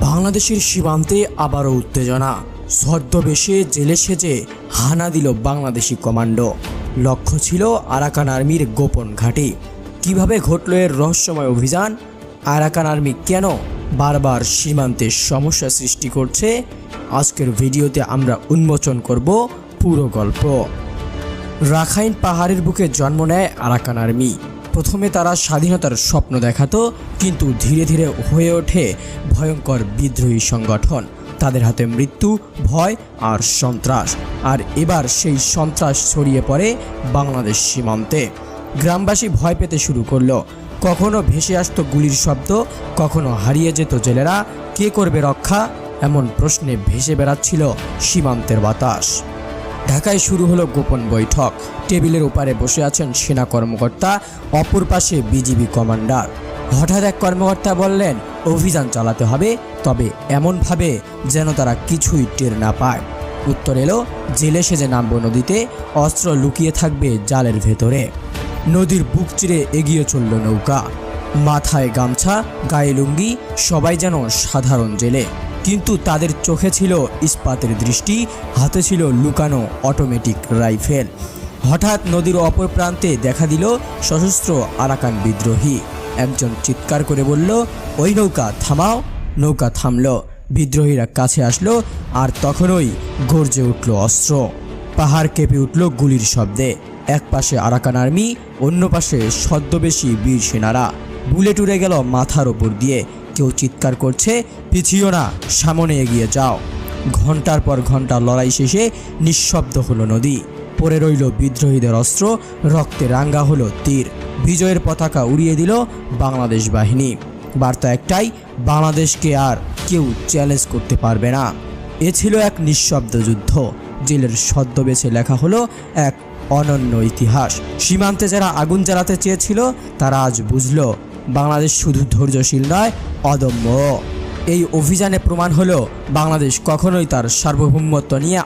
বাংলাদেশের সীমান্তে আবারও উত্তেজনা। ছদ্মবেশে জেলে সেজে হানা দিল বাংলাদেশি কমান্ডো। লক্ষ্য ছিল আরাকান আর্মির গোপন ঘাঁটি। কীভাবে ঘটল এর রহস্যময় অভিযান? আরাকান আর্মি কেন বারবার সীমান্তে সমস্যা সৃষ্টি করছে? আজকের ভিডিওতে আমরা উন্মোচন করব পুরো গল্প। রাখাইন পাহাড়ের বুকে জন্ম নেয় আরাকান আর্মি। প্রথমে তারা স্বাধীনতার স্বপ্ন দেখাতো, কিন্তু ধীরে ধীরে হয়ে ওঠে ভয়ঙ্কর বিদ্রোহী সংগঠন। তাদের হাতে মৃত্যু, ভয় আর সন্ত্রাস। আর এবার সেই সন্ত্রাস ছড়িয়ে পড়ে বাংলাদেশ সীমান্তে। গ্রামবাসী ভয় পেতে শুরু করল। কখনো ভেসে আসতো গুলির শব্দ, কখনো হারিয়ে যেত জেলেরা। কে করবে রক্ষা? এমন প্রশ্নে ভেসে বেড়াচ্ছিল সীমান্তের বাতাস। ঢাকায় শুরু হলো গোপন বৈঠক। টেবিলের ওপারে বসে আছেন সেনা কর্মকর্তা, অপর পাশে বিজিবি কমান্ডার। হঠাৎ এক কর্মকর্তা বললেন, অভিযান চালাতে হবে, তবে এমনভাবে যেন তারা কিছুই টের না পায়। উত্তর এলো, জেলে সেজে নামবো নদীতে, অস্ত্র লুকিয়ে থাকবে জালের ভেতরে। নদীর বুক চিরে এগিয়ে চলল নৌকা। মাথায় গামছা, গায়ে লুঙ্গি, সবাই যেন সাধারণ জেলে। কিন্তু তাদের চোখে ছিল ইস্পাতের দৃষ্টি, হাতে ছিল লুকানো অটোমেটিক রাইফেল হঠাৎ নদীর অপর প্রান্তে দেখা দিল সশস্ত্র আরাকান বিদ্রোহী। একজন চিৎকার করে বলল, ওই নৌকা থামাও। নৌকা থামল। বিদ্রোহীরা কাছে আসলো আর তখনই গর্জে উঠল অস্ত্র। পাহাড় কেঁপে উঠল গুলির শব্দে। এক পাশে আরাকান আর্মি অন্য পাশে ছদ্মবেশী বীর সেনারা। বুলেট উড়ে গেল মাথার ওপর দিয়ে। কেউ চিৎকার করছে পিছিও না, সামনে এগিয়ে যাও। ঘণ্টার পর ঘণ্টা লড়াই শেষে নিঃশব্দ হলো নদী। পড়ে রইল বিদ্রোহীদের অস্ত্র, রক্তে রাঙ্গা হলো তীর। বিজয়ের পতাকা উড়িয়ে দিল বাংলাদেশ বাহিনী। বার্তা একটাই, বাংলাদেশকে আর কেউ চ্যালেঞ্জ করতে পারবে না। এ ছিল এক নিঃশব্দ যুদ্ধ। জেলের ছদ্মবেশে লেখা হলো এক অনন্য ইতিহাস। সীমান্তে যারা আগুন জ্বালাতে চেয়েছিল, তারা আজ বুঝলো বাংলাদেশ শুধু ধৈর্যশীল নয় অদম্য। এই অভিযানে প্রমাণ হলো বাংলাদেশ কখনোই তার সার্বভৌমত্ব নিয়ে